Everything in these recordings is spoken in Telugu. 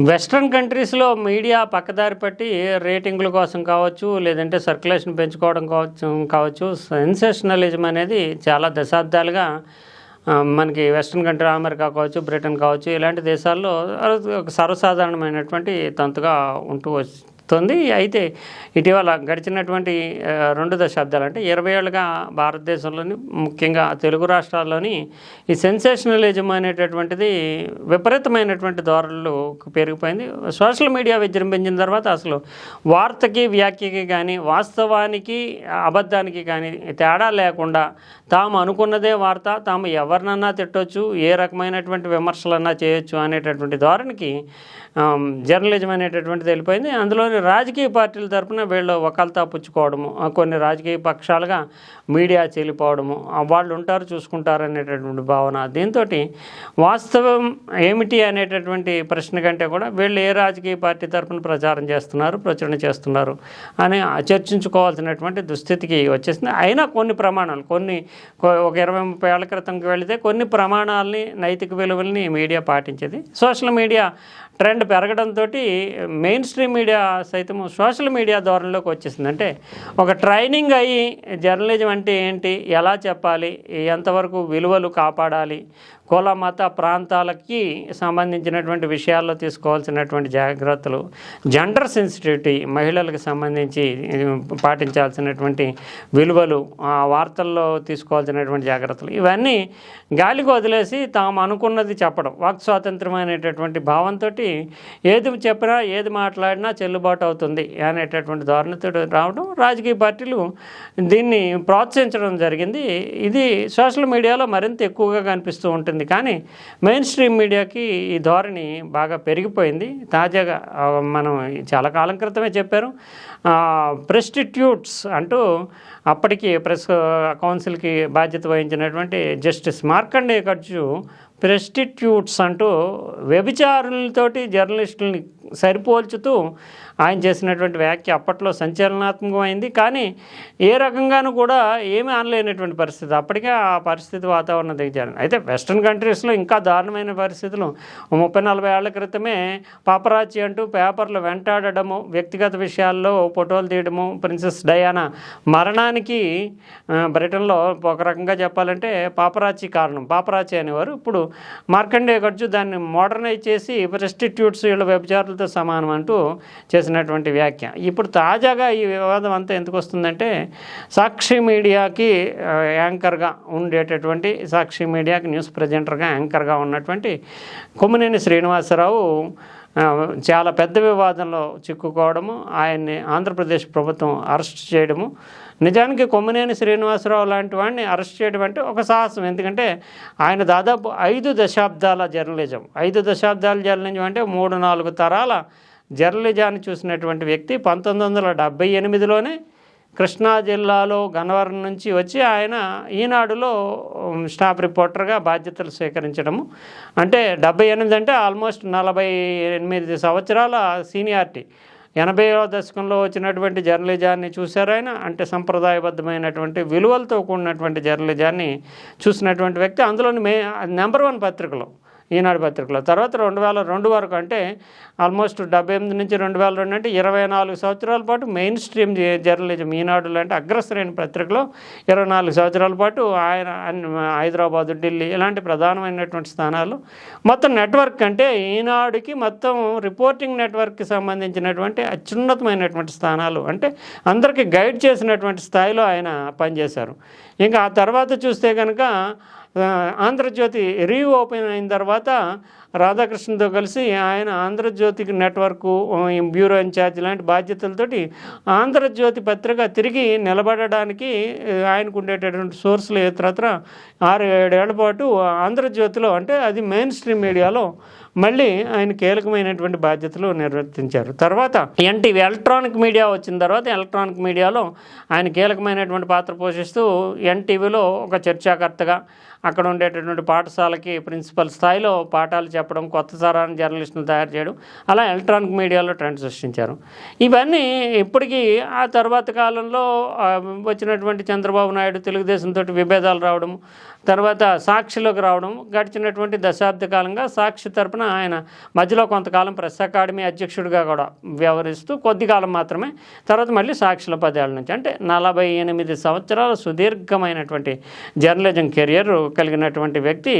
వెస్ట్రన్ కంట్రీస్లో మీడియా పక్కదారి పట్టి రేటింగ్ల కోసం కావచ్చు లేదంటే సర్క్యులేషన్ పెంచుకోవడం కావచ్చు కావచ్చు. సెన్సేషనలిజం అనేది చాలా దశాబ్దాలుగా మనకి వెస్ట్రన్ కంట్రీ అమెరికా కావచ్చు బ్రిటన్ కావచ్చు ఇలాంటి దేశాల్లో ఒక సర్వసాధారణమైనటువంటి తంతుగా ఉంటూ వస్తుంది. అయితే ఇటీవల గడిచినటువంటి రెండు దశాబ్దాలు అంటే ఇరవై ఏళ్ళుగా భారతదేశంలోని ముఖ్యంగా తెలుగు రాష్ట్రాల్లోని ఈ సెన్సేషనలిజం అనేటటువంటిది విపరీతమైనటువంటి ధోరణులు పెరిగిపోయింది సోషల్ మీడియా విజృంభించిన తర్వాత అసలు వార్తకి వ్యాఖ్యకి కానీ వాస్తవానికి అబద్ధానికి కానీ తేడా లేకుండా తాము అనుకున్నదే వార్త తాము ఎవరినన్నా తిట్టొచ్చు ఏ రకమైనటువంటి విమర్శలన్నా చేయొచ్చు అనేటటువంటి ధోరణికి జర్నలిజం అనేటటువంటిది వెళ్ళిపోయింది. అందులోని రాజకీయ పార్టీల తరపున వీళ్ళు ఒకళ్ళతో పుచ్చుకోవడము కొన్ని రాజకీయ పక్షాలుగా మీడియా చెల్లిపోవడము వాళ్ళు ఉంటారు చూసుకుంటారు అనేటటువంటి భావన. దీంతో వాస్తవం ఏమిటి అనేటటువంటి ప్రశ్న కంటే కూడా వీళ్ళు ఏ రాజకీయ పార్టీ తరపున ప్రచారం చేస్తున్నారు ప్రచురణ చేస్తున్నారు అని చర్చించుకోవాల్సినటువంటి దుస్థితికి వచ్చేసింది. అయినా కొన్ని ప్రమాణాలు కొన్ని ఒక ఇరవై ముప్పై ఏళ్ళ క్రితంకి వెళితే కొన్ని ప్రమాణాలని నైతిక విలువల్ని మీడియా పాటించేది. సోషల్ మీడియా ట్రెండ్ పెరగడంతో మెయిన్ స్ట్రీమ్ మీడియా సైతం సోషల్ మీడియా ధోరణిలోకి వచ్చేసింది. అంటే ఒక ట్రైనింగ్ అయ్యి జర్నలిజం అంటే ఏంటి ఎలా చెప్పాలి ఎంతవరకు విలువలు కాపాడాలి కుల మత ప్రాంతాలకి సంబంధించినటువంటి విషయాల్లో తీసుకోవాల్సినటువంటి జాగ్రత్తలు. జెండర్ సెన్సిటివిటీ మహిళలకు సంబంధించి పాటించాల్సినటువంటి విలువలు ఆ వార్తల్లో తీసుకోవాల్సినటువంటి జాగ్రత్తలు. ఇవన్నీ గాలికి వదిలేసి తాము అనుకున్నది చెప్పడం. వాక్ స్వాతంత్రం అనేటటువంటి భావంతో ఏది చెప్పినా ఏది మాట్లాడినా చెల్లుబాటు అవుతుంది అనేటటువంటి ధోరణితో రావడం రాజకీయ పార్టీలు దీన్ని ప్రోత్సహించడం జరిగింది. ఇది సోషల్ మీడియాలో మరింత ఎక్కువగా కనిపిస్తూ ఉంటుంది. కానీ మెయిన్ స్ట్రీమ్ మీడియాకి ఈ ధోరణి బాగా పెరిగిపోయింది. తాజాగా మనం చాలా కాలం క్రితమే చెప్పారు. ప్రెస్టిట్యూట్స్ అంటూ అప్పటికి ప్రెస్ కౌన్సిల్కి బాధ్యత వహించినటువంటి జస్టిస్ మార్కండే ఖర్చు ప్రెస్టిట్యూట్స్ అంటూ వ్యభిచారులతోటి జర్నలిస్టులని సరిపోల్చుతూ ఆయన చేసినటువంటి వ్యాఖ్య అప్పట్లో సంచలనాత్మకమైంది. కానీ ఏ రకంగానూ కూడా ఏమీ అనలేనటువంటి పరిస్థితి. అప్పటికే ఆ పరిస్థితి వాతావరణం దిగజారు అయితే వెస్ట్రన్ కంట్రీస్లో ఇంకా దారుణమైన పరిస్థితులు. ముప్పై నలభై ఏళ్ళ క్రితమే పాపరాచి అంటూ పేపర్లు వెంటాడడము వ్యక్తిగత విషయాల్లో ఫోటోలు తీయడము ప్రిన్సెస్ డయానా మరణానికి బ్రిటన్లో ఒక రకంగా చెప్పాలంటే పాపరాచి కారణం. పాపరాచి అనేవారు ఇప్పుడు మార్కండేయ ఖర్చు దాన్ని మోడర్నైజ్ చేసి ప్రెస్టిట్యూట్స్ వీళ్ళ వ్యభిచారులతో సమానం అంటూ చేసినటువంటి వ్యాఖ్య. ఇప్పుడు తాజాగా ఈ వివాదం అంతా ఎందుకు వస్తుందంటే సాక్షి మీడియాకి యాంకర్గా ఉండేటటువంటి సాక్షి మీడియాకి న్యూస్ ప్రజెంటర్గా యాంకర్గా ఉన్నటువంటి కొమ్మినేని శ్రీనివాసరావు చాలా పెద్ద వివాదంలో చిక్కుకోవడము ఆయన్ని ఆంధ్రప్రదేశ్ ప్రభుత్వం అరెస్ట్ చేయడము. నిజానికి కొమ్మనేని శ్రీనివాసరావు లాంటి వాడిని అరెస్ట్ చేయడం అంటే ఒక సాహసం. ఎందుకంటే ఆయన దాదాపు ఐదు దశాబ్దాల జర్నలిజం. ఐదు దశాబ్దాల జర్నలిజం అంటే మూడు నాలుగు తరాల జర్నలిజాన్ని చూసినటువంటి వ్యక్తి పంతొమ్మిది వందల డెబ్బై ఎనిమిదిలోనే కృష్ణా జిల్లాలో గన్నవరం నుంచి వచ్చి ఆయన ఈనాడులో స్టాఫ్ రిపోర్టర్గా బాధ్యతలు స్వీకరించడము. అంటే డెబ్బై ఎనిమిది అంటే ఆల్మోస్ట్ నలభై ఎనిమిది సంవత్సరాల సీనియారిటీ. ఎనభైవ దశకంలో వచ్చినటువంటి జర్నలిజాన్ని చూశారు ఆయన. అంటే సంప్రదాయబద్ధమైనటువంటి విలువలతో కూడినటువంటి జర్నలిజాన్ని చూసినటువంటి వ్యక్తి. అందులోని మే నెంబర్ వన్ పత్రికలో ఈనాడు పత్రికలో. తర్వాత రెండు వేల రెండు వరకు అంటే ఆల్మోస్ట్ డెబ్బై ఎనిమిది నుంచి రెండు వేల రెండు అంటే ఇరవై నాలుగు సంవత్సరాల పాటు మెయిన్ స్ట్రీమ్ జర్నలిజం ఈనాడు లాంటి అగ్రశ్రేణి పత్రికలో ఇరవై నాలుగు సంవత్సరాల పాటు ఆయన హైదరాబాదు ఢిల్లీ ఇలాంటి ప్రధానమైనటువంటి స్థానాలు. మొత్తం నెట్వర్క్ అంటే ఈనాడుకి మొత్తం రిపోర్టింగ్ నెట్వర్క్కి సంబంధించినటువంటి అత్యున్నతమైనటువంటి స్థానాలు. అంటే అందరికీ గైడ్ చేసినటువంటి స్థాయిలో ఆయన పనిచేశారు. ఇంకా ఆ తర్వాత చూస్తే కనుక ఆంధ్రజ్యోతి రీఓపెన్ అయిన తర్వాత రాధాకృష్ణతో కలిసి ఆయన ఆంధ్రజ్యోతికి నెట్వర్క్ బ్యూరో ఇన్ఛార్జ్ లాంటి బాధ్యతలతోటి ఆంధ్రజ్యోతి పత్రిక తిరిగి నిలబడడానికి ఆయనకు ఉండేటటువంటి సోర్సులు ఇతరత్ర ఆరు ఏడేళ్ళ పాటు ఆంధ్రజ్యోతిలో అంటే అది మెయిన్ స్ట్రీమ్ మీడియాలో మళ్ళీ ఆయన కీలకమైనటువంటి బాధ్యతలు నిర్వర్తించారు. తర్వాత ఎన్టీవీ ఎలక్ట్రానిక్ మీడియా వచ్చిన తర్వాత ఎలక్ట్రానిక్ మీడియాలో ఆయన కీలకమైనటువంటి పాత్ర పోషిస్తూ ఎన్టీవీలో ఒక చర్చాకర్తగా అక్కడ ఉండేటటువంటి పాఠశాలకి ప్రిన్సిపల్ స్థాయిలో పాఠాలు చెప్పడం కొత్త తరాన్ని జర్నలిస్టులు తయారు చేయడం అలా ఎలక్ట్రానిక్ మీడియాలో ట్రెండ్ సృష్టించారు. ఇవన్నీ ఇప్పటికీ ఆ తర్వాత కాలంలో వచ్చినటువంటి చంద్రబాబు నాయుడు తెలుగుదేశంతో విభేదాలు రావడం తర్వాత సాక్షిలోకి రావడం గడిచినటువంటి దశాబ్ద కాలంగా సాక్షి తరపున ఆయన మధ్యలో కొంతకాలం ప్రెస్ అకాడమీ అధ్యక్షుడిగా కూడా వ్యవహరిస్తూ కొద్ది కాలం మాత్రమే తర్వాత మళ్ళీ సాక్షిలో పదేళ్ళ నుంచి అంటే నలభై ఎనిమిది సంవత్సరాల సుదీర్ఘమైనటువంటి జర్నలిజం కెరియర్ కలిగినటువంటి వ్యక్తి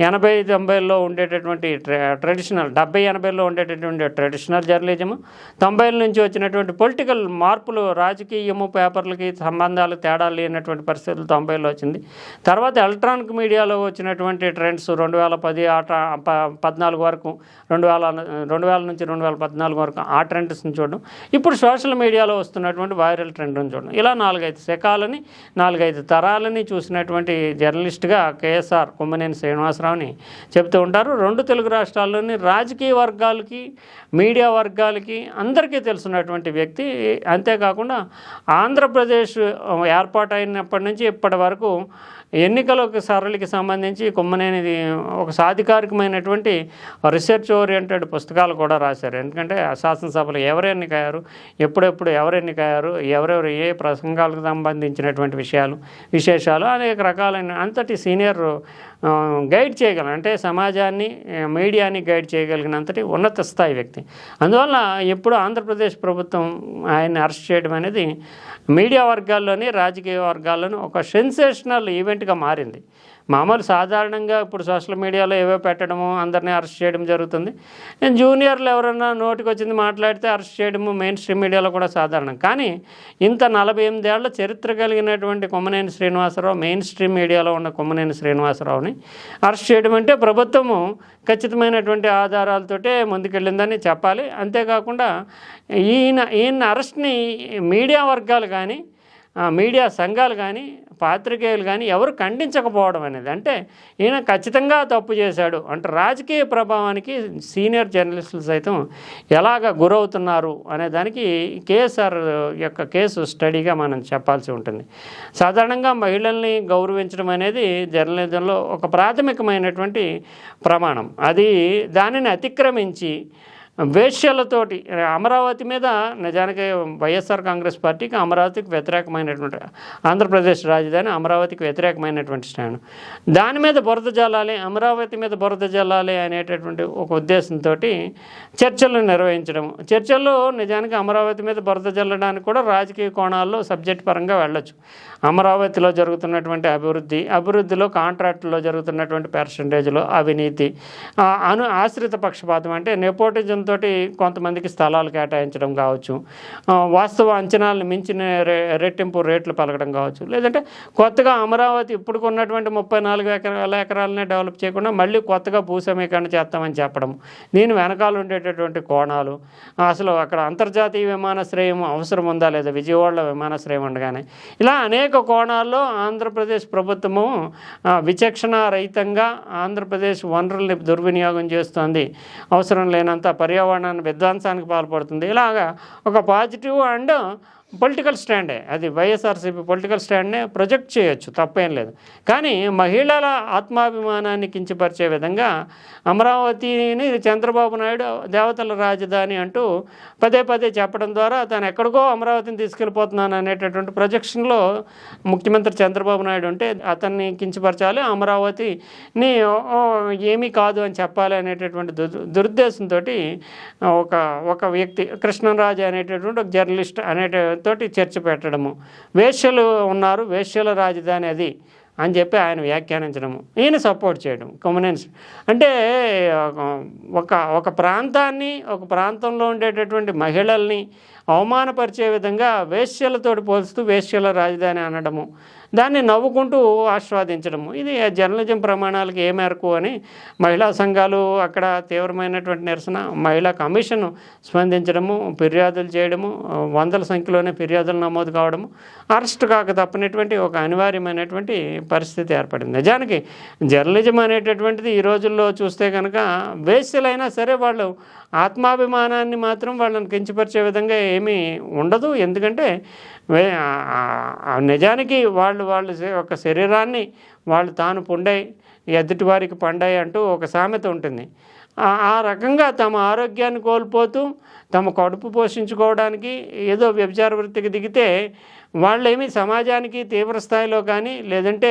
ఎనభై తొంభైలో ఉండేటటువంటి ట్రె- ట్రెడిషనల్ డెబ్బై ఎనభైలో ఉండేటటువంటి ట్రెడిషనల్ జర్నలిజము తొంభైల నుంచి వచ్చినటువంటి పొలిటికల్ మార్పులు రాజకీయము పేపర్లకి సంబంధాలు తేడాలు లేనటువంటి పరిస్థితులు తొంభైలో వచ్చింది. తర్వాత ఎలక్ట్రానిక్ మీడియాలో వచ్చినటువంటి ట్రెండ్స్ రెండు వేల పది ఆ ప- పద్నాలుగు వరకు రెండు వేల రెండు వేల నుంచి రెండు వేల పద్నాలుగు వరకు ఆ ట్రెండ్స్ని చూడడం. ఇప్పుడు సోషల్ మీడియాలో వస్తున్నటువంటి వైరల్ ట్రెండ్ని చూడడం. ఇలా నాలుగైదు శకాలని నాలుగైదు తరాలని చూసినటువంటి జర్నలిస్ట్గా కేఎస్ఆర్ కొమ్మనేని శ్రీనివాసరావుని చెబుతూ ఉంటారు. రెండు తెలుగు రాష్ట్రాల్లోని రాజకీయ వర్గాలకి మీడియా వర్గాలకి అందరికీ తెలుసున్నటువంటి వ్యక్తి. అంతేకాకుండా ఆంధ్రప్రదేశ్ ఏర్పాటైనప్పటి నుంచి ఇప్పటి వరకు ఎన్నికల సరళికి సంబంధించి కొమ్మనేనిది ఒక సాధికారికమైనటువంటి రీసెర్చ్ ఓరియంటెడ్ పుస్తకాలు కూడా రాశారు. ఎందుకంటే ఆ శాసనసభలో ఎవరు ఎన్నికయ్యారు ఎప్పుడెప్పుడు ఎవరు ఎన్నికయ్యారు ఎవరెవరు ఏ ప్రసంగాలకు సంబంధించినటువంటి విషయాలు విశేషాలు అనేక రకాలైన అంతటి సీనియర్ గైడ్ చేయగలం అంటే సమాజాన్ని మీడియాని గైడ్ చేయగలిగినంతటి ఉన్నత స్థాయి వ్యక్తి. అందువల్ల ఎప్పుడు ఆంధ్రప్రదేశ్ ప్రభుత్వం ఆయన్ని అరెస్ట్ చేయడం అనేది మీడియా వర్గాల్లోని రాజకీయ వర్గాల్లోని ఒక సెన్సేషనల్ ఈవెంట్గా మారింది. మామూలు సాధారణంగా ఇప్పుడు సోషల్ మీడియాలో ఏవో పెట్టడము అందరినీ అరెస్ట్ చేయడం జరుగుతుంది. జూనియర్లు ఎవరైనా నోటికి వచ్చింది మాట్లాడితే అరెస్ట్ చేయడము మెయిన్ స్ట్రీమ్ మీడియాలో కూడా సాధారణం. కానీ ఇంత నలభై ఎనిమిదేళ్ళ చరిత్ర కలిగినటువంటి కొమ్మనేని శ్రీనివాసరావు మెయిన్ స్ట్రీమ్ మీడియాలో ఉన్న కొమ్మనేని శ్రీనివాసరావుని అరెస్ట్ చేయడం అంటే ప్రభుత్వము ఖచ్చితమైనటువంటి ఆధారాలతోటే ముందుకెళ్ళిందని చెప్పాలి. అంతేకాకుండా ఈయన ఈయన అరెస్ట్ని మీడియా వర్గాలు కానీ మీడియా సంఘాలు కానీ పాత్రికేయులు కానీ ఎవరు ఖండించకపోవడం అనేది. అంటే ఈయన ఖచ్చితంగా తప్పు చేశాడు. అంటే రాజకీయ ప్రభావానికి సీనియర్ జర్నలిస్టులు సైతం ఎలాగ గురవుతున్నారు అనే దానికి కేఎస్ఆర్ యొక్క కేసు స్టడీగా మనం చెప్పాల్సి ఉంటుంది. సాధారణంగా మహిళల్ని గౌరవించడం అనేది జర్నలిజంలో ఒక ప్రాథమికమైనటువంటి ప్రమాణం. అది దానిని అతిక్రమించి వేశ్యలతోటి అమరావతి మీద నిజానికి వైఎస్ఆర్ కాంగ్రెస్ పార్టీకి అమరావతికి వ్యతిరేకమైనటువంటి ఆంధ్రప్రదేశ్ రాజధాని అమరావతికి వ్యతిరేకమైనటువంటి స్టాండ్. దాని మీద బురద జల్లాలి అమరావతి మీద బురద జల్లాలి అనేటటువంటి ఒక ఉద్దేశంతో చర్చలు నిర్వహించడం. చర్చల్లో నిజానికి అమరావతి మీద బురద జల్లడానికి కూడా రాజకీయ కోణాల్లో సబ్జెక్ట్ పరంగా వెళ్ళొచ్చు. అమరావతిలో జరుగుతున్నటువంటి అభివృద్ధి అభివృద్ధిలో కాంట్రాక్టులో జరుగుతున్నటువంటి పర్సంటేజ్లో అవినీతి అను ఆశ్రిత పక్షపాతం అంటే నెపోటిజం తోటి కొంతమందికి స్థలాలు కేటాయించడం కావచ్చు వాస్తవ అంచనాలను మించిన రే రెట్టింపు రేట్లు పలకడం కావచ్చు. లేదంటే కొత్తగా అమరావతి ఇప్పుడు ఉన్నటువంటి ముప్పై నాలుగు ఎకరాల ఎకరాలనే డెవలప్ చేయకుండా మళ్ళీ కొత్తగా భూసమీకరణ చేస్తామని చెప్పడం దీని వెనకాల ఉండేటటువంటి కోణాలు అసలు అక్కడ అంతర్జాతీయ విమానాశ్రయం అవసరం ఉందా లేదా? విజయవాడలో విమానాశ్రయం ఉండగానే. ఇలా అనేక కోణాల్లో ఆంధ్రప్రదేశ్ ప్రభుత్వము విచక్షణ రహితంగా ఆంధ్రప్రదేశ్ వనరుల్ని దుర్వినియోగం చేస్తోంది. అవసరం లేనంత పర్యావరణాన్ని విధ్వంసానికి పాల్పడుతుంది. ఇలాగా ఒక పాజిటివ్ అండ్ పొలిటికల్ స్టాండే. అది వైఎస్ఆర్సీపీ పొలిటికల్ స్టాండ్నే ప్రొజెక్ట్ చేయొచ్చు తప్పేం లేదు. కానీ మహిళల ఆత్మాభిమానాన్ని కించపరిచే విధంగా అమరావతిని చంద్రబాబు నాయుడు దేవతల రాజధాని అంటూ పదే పదే చెప్పడం ద్వారా తను ఎక్కడికో అమరావతిని తీసుకెళ్ళిపోతున్నాను అనేటటువంటి ప్రొజెక్షన్లో ముఖ్యమంత్రి చంద్రబాబు నాయుడు ఉంటే అతన్ని కించపరచాలి అమరావతిని ఏమీ కాదు అని చెప్పాలి అనేటటువంటి దుర్ దురుద్దేశంతో ఒక ఒక వ్యక్తి కృష్ణరాజు అనేటటువంటి ఒక జర్నలిస్ట్ తోటి చర్చ పెట్టడము. వేశ్యలు ఉన్నారు వేశ్యల రాజధాని అది అని చెప్పి ఆయన వ్యాఖ్యానించడము. ఈయన సపోర్ట్ చేయడం కమ్యూనిస్ట్. అంటే ఒక ఒక ప్రాంతాన్ని ఒక ప్రాంతంలో ఉండేటటువంటి మహిళల్ని అవమానపరిచే విధంగా వేష్యలతోటి పోల్స్తూ వేశ్యల రాజధాని అనడము. దాన్ని నవ్వుకుంటూ ఆస్వాదించడము. ఇది జర్నలిజం ప్రమాణాలకు ఏ మేరకు అని మహిళా సంఘాలు అక్కడ తీవ్రమైనటువంటి నిరసన మహిళా కమిషన్ స్పందించడము ఫిర్యాదులు చేయడము వందల సంఖ్యలోనే ఫిర్యాదులు నమోదు కావడము అరెస్ట్ కాక తప్పనటువంటి ఒక అనివార్యమైనటువంటి పరిస్థితి ఏర్పడింది. నిజానికి జర్నలిజం అనేటటువంటిది ఈ రోజుల్లో చూస్తే కనుక వేస్యలైనా సరే వాళ్ళు ఆత్మాభిమానాన్ని మాత్రం వాళ్ళని కించపరిచే విధంగా ఏమీ ఉండదు. ఎందుకంటే నిజానికి వాళ్ళు వాళ్ళ ఒక శరీరాన్ని వాళ్ళు తాను పుండై ఎదుటి వారికి పండాయి అంటూ ఒక సామెత ఉంటుంది. ఆ రకంగా తమ ఆరోగ్యాన్ని కోల్పోతూ తమ కడుపు పోషించుకోవడానికి ఏదో వ్యభిచార వృత్తికి దిగితే వాళ్ళేమి సమాజానికి తీవ్ర స్థాయిలో కానీ లేదంటే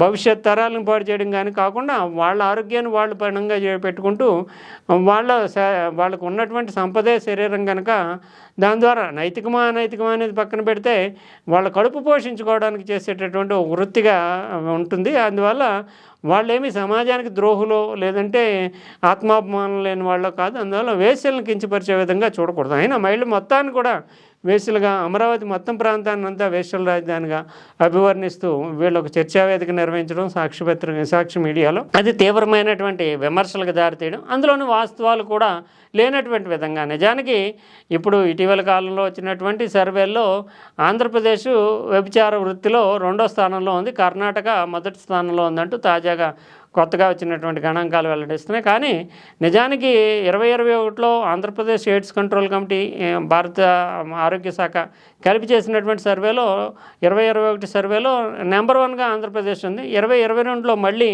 భవిష్యత్ తరాలను పాడు చేయడం కానీ కాకుండా వాళ్ళ ఆరోగ్యాన్ని వాళ్ళు పణంగా చే- పెట్టుకుంటూ వాళ్ళ స- వాళ్ళకు ఉన్నటువంటి సంపదే శరీరం కనుక దాని ద్వారా నైతికమా అనైతికమా అనేది పక్కన పెడితే వాళ్ళ కడుపు పోషించుకోవడానికి చేసేటటువంటి ఒక వృత్తిగా ఉంటుంది. అందువల్ల వాళ్ళేమి సమాజానికి ద్రోహులు లేదంటే ఆత్మాభిమానం లేని వాళ్ళు కాదు అందువల్ల వేశ్యలను కించపరిచే విధంగా చూడకూడదు. అయినా మహిళ మొత్తాన్ని కూడా వేసులుగా అమరావతి మొత్తం ప్రాంతాన్ని అంతా వేశ్యల రాజధానిగా అభివర్ణిస్తూ వీళ్ళు ఒక చర్చా వేదిక నిర్వహించడం సాక్షిపత్ర సాక్షి మీడియాలో. అది తీవ్రమైనటువంటి విమర్శలకు దారితీయడం అందులోని వాస్తవాలు కూడా లేనటువంటి విధంగా. నిజానికి ఇప్పుడు ఇటీవల కాలంలో వచ్చినటువంటి సర్వేల్లో ఆంధ్రప్రదేశ్ వ్యభిచార వృత్తిలో రెండో స్థానంలో ఉంది. కర్ణాటక మొదటి స్థానంలో ఉందంటూ తాజాగా కొత్తగా వచ్చినటువంటి గణాంకాలు వెల్లడిస్తున్నాయి. కానీ నిజానికి ఇరవై ఇరవై ఒకటిలో ఆంధ్రప్రదేశ్ ఎయిడ్స్ కంట్రోల్ కమిటీ భారత ఆరోగ్య శాఖ కలిపి చేసినటువంటి సర్వేలో ఇరవై ఇరవై ఒకటి సర్వేలో నెంబర్ వన్గా ఆంధ్రప్రదేశ్ ఉంది. ఇరవై ఇరవై రెండులో మళ్ళీ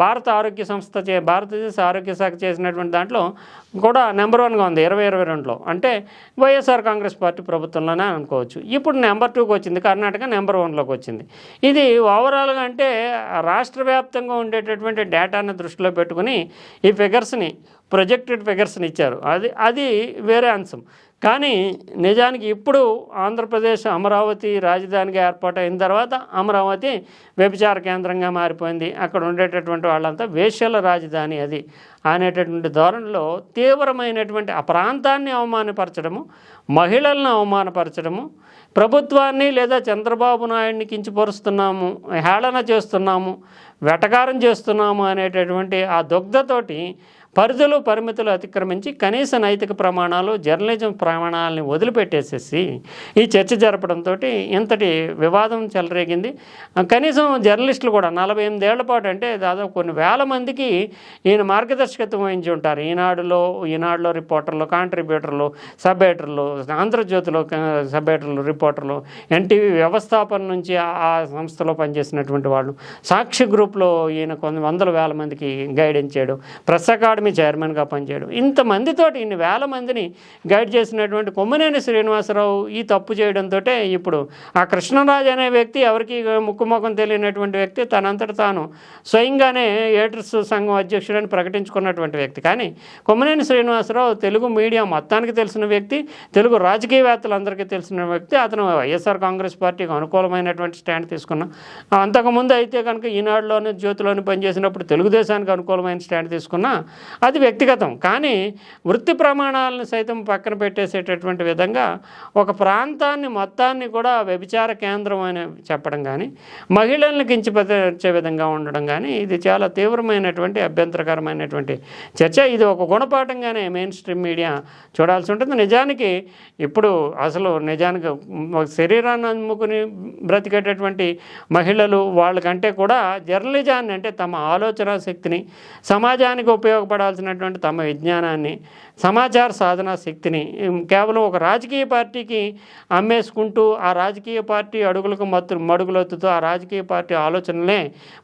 భారత ఆరోగ్య సంస్థ చే భారతదేశ ఆరోగ్య శాఖ చేసినటువంటి దాంట్లో కూడా నెంబర్ వన్గా ఉంది ఇరవై ఇరవై రెండులో. అంటే వైఎస్ఆర్ కాంగ్రెస్ పార్టీ ప్రభుత్వంలోనే అనుకోవచ్చు. ఇప్పుడు నెంబర్ టూకి వచ్చింది కర్ణాటక నెంబర్ వన్లోకి వచ్చింది. ఇది ఓవరాల్గా అంటే రాష్ట్ర వ్యాప్తంగా ఉండేటటువంటి డేటాను దృష్టిలో పెట్టుకుని ఈ ఫిగర్స్ని ప్రొజెక్టెడ్ ఫిగర్స్ని ఇచ్చారు. అది అది వేరే అంశం. కానీ నిజానికి ఇప్పుడు ఆంధ్రప్రదేశ్ అమరావతి రాజధానిగా ఏర్పాటైన తర్వాత అమరావతి వ్యభిచార కేంద్రంగా మారిపోయింది. అక్కడ ఉండేటటువంటి వాళ్ళంతా వేశ్యల రాజధాని అది అనేటటువంటి ధోరణిలో తీవ్రమైనటువంటి ఆ ప్రాంతాన్ని అవమానపరచడము మహిళలను అవమానపరచడము ప్రభుత్వాన్ని లేదా చంద్రబాబు నాయుడిని కించిపరుస్తున్నాము హేళన చేస్తున్నాము వెటకారం చేస్తున్నాము అనేటటువంటి ఆ దుగ్ధతోటి పరిధులు పరిమితులు అతిక్రమించి కనీస నైతిక ప్రమాణాలు జర్నలిజం ప్రమాణాలని వదిలిపెట్టేసేసి ఈ చర్చ జరపడంతో ఇంతటి వివాదం చెలరేగింది. కనీసం జర్నలిస్టులు కూడా నలభై ఎనిమిదేళ్ళ పాటు అంటే దాదాపు కొన్ని వేల మందికి ఈయన మార్గదర్శకత్వం వహించి ఉంటారు. ఈనాడులో ఈనాడులో రిపోర్టర్లు కాంట్రిబ్యూటర్లు సబ్ ఎడిటర్లు ఆంధ్రజ్యోతిలో సబ్ ఎడిటర్లు రిపోర్టర్లు ఎన్టీవీ వ్యవస్థాపన నుంచి ఆ- ఆ సంస్థలో పనిచేసినటువంటి వాళ్ళు. సాక్షి గ్రూప్లో ఈయన కొన్ని వందల వేల మందికి గైడెన్స్ చేయడం ప్రెస్ అకాడమీ చైర్మన్గా పనిచేయడం. ఇంతమందితోటి ఇన్ని వేల మందిని గైడ్ చేసినటువంటి కొమ్మనేని శ్రీనివాసరావు ఈ తప్పు చేయడంతో ఇప్పుడు ఆ కృష్ణరాజు అనే వ్యక్తి ఎవరికి ముక్కుముఖం తెలియనటువంటి వ్యక్తి తనంతట తాను స్వయంగానే ఏటర్స్ సంఘం అధ్యక్షుడని ప్రకటించుకున్నటువంటి వ్యక్తి. కానీ కొమ్మనేని శ్రీనివాసరావు తెలుగు మీడియా మొత్తానికి తెలిసిన వ్యక్తి తెలుగు రాజకీయవేత్తలందరికీ తెలిసిన వ్యక్తి. అతను వైఎస్ఆర్ కాంగ్రెస్ పార్టీకి అనుకూలమైనటువంటి స్టాండ్ తీసుకున్న అంతకుముందు అయితే కనుక ఈనాడులోనే జ్యోతిలోని పనిచేసినప్పుడు తెలుగుదేశానికి అనుకూలమైన స్టాండ్ తీసుకున్నా అది వ్యక్తిగతం. కానీ వృత్తి ప్రమాణాలను సైతం పక్కన పెట్టేసేటటువంటి విధంగా ఒక ప్రాంతాన్ని మొత్తాన్ని కూడా వ్యభిచార కేంద్రం అని చెప్పడం కానీ మహిళలను కించిపరిచే విధంగా ఉండడం కానీ ఇది చాలా తీవ్రమైనటువంటి అభ్యంతరకరమైనటువంటి చర్చ. ఇది ఒక గుణపాఠంగానే మెయిన్ స్ట్రీమ్ మీడియా చూడాల్సి ఉంటుంది. నిజానికి ఇప్పుడు అసలు నిజానికి ఒక శరీరాన్ని అమ్ముకుని బ్రతికేటటువంటి మహిళలు వాళ్ళకంటే కూడా జర్నలిజాన్ని అంటే తమ ఆలోచన శక్తిని సమాజానికి కాపాడాల్సినటువంటి తమ విజ్ఞానాన్ని సమాచార సాధన శక్తిని కేవలం ఒక రాజకీయ పార్టీకి అమ్మేసుకుంటూ ఆ రాజకీయ పార్టీ అడుగులకు మత్తు మడుగులొత్తుతూ ఆ రాజకీయ పార్టీ ఆలోచనలే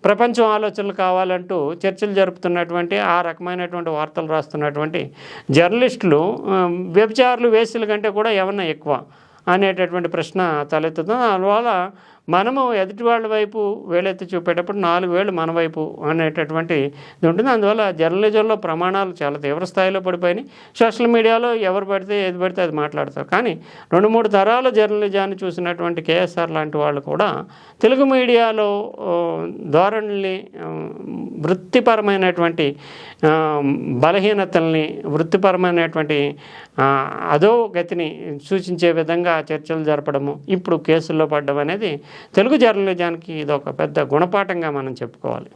ప్రపంచం ఆలోచనలు కావాలంటూ చర్చలు జరుపుతున్నటువంటి ఆ రకమైనటువంటి వార్తలు రాస్తున్నటువంటి జర్నలిస్టులు వ్యభిచారులు వేసుల కంటే కూడా ఏమన్నా ఎక్కువ అనేటటువంటి ప్రశ్న తలెత్తుతుంది. అందువల్ల మనము ఎదుటి వాళ్ళ వైపు వేలెత్తి చూపేటప్పుడు నాలుగు వేలు మన వైపు అనేటటువంటి ఇది ఉంటుంది. అందువల్ల జర్నలిజంలో ప్రమాణాలు చాలా తీవ్ర స్థాయిలో పడిపోయినాయి. సోషల్ మీడియాలో ఎవరు పడితే ఏది పడితే అది మాట్లాడతారు. కానీ రెండు మూడు తరాల జర్నలిజాన్ని చూసినటువంటి కేఎస్ఆర్ లాంటి వాళ్ళు కూడా తెలుగు మీడియాలో ధోరణుల్ని వృత్తిపరమైనటువంటి బలహీనతల్ని వృత్తిపరమైనటువంటి ఆ, అదో గతిని సూచించే విధంగా చర్చలు జరపడము ఇప్పుడు కేసుల్లో పడడం అనేది తెలుగు జర్నలిజానికి ఇదొక పెద్ద గుణపాఠంగా మనం చెప్పుకోవాలి.